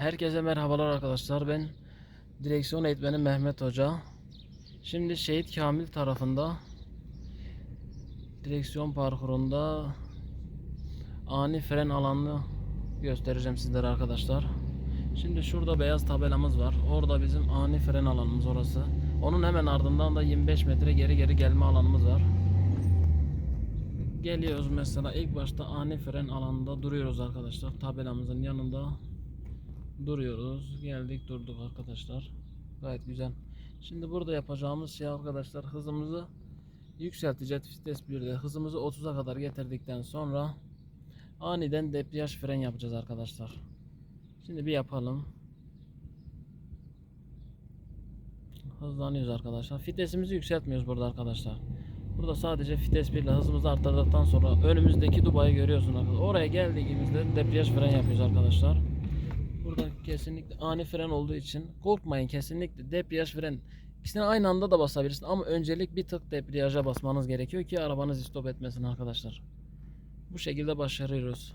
Herkese merhabalar arkadaşlar. Ben direksiyon eğitmeni Mehmet Hoca. Şimdi Şehit Kamil tarafında direksiyon parkurunda ani fren alanını göstereceğim sizlere arkadaşlar. Şimdi şurada beyaz tabelamız var. Orada bizim ani fren alanımız orası. Onun hemen ardından da 25 metre geri geri gelme alanımız var. Geliyoruz mesela ilk başta ani fren alanında duruyoruz arkadaşlar. Tabelamızın yanında duruyoruz. Geldik durduk arkadaşlar. Gayet güzel. Şimdi burada yapacağımız şey arkadaşlar hızımızı yükselteceğiz. Vites 1'de hızımızı 30'a kadar getirdikten sonra aniden debriyaj fren yapacağız arkadaşlar. Şimdi bir yapalım. Hızlanıyoruz arkadaşlar. Vitesimizi yükseltmiyoruz burada arkadaşlar. Burada sadece vites 1 ile hızımızı arttırdıktan sonra önümüzdeki Dubai'yi görüyorsun arkadaşlar. Oraya geldiğimizde debriyaj fren yapıyoruz arkadaşlar. Burada kesinlikle ani fren olduğu için korkmayın kesinlikle debriyaj fren ikisini aynı anda da basabilirsin ama öncelik bir tık debriyaja basmanız gerekiyor ki arabanız stop etmesin arkadaşlar. Bu şekilde başarıyoruz.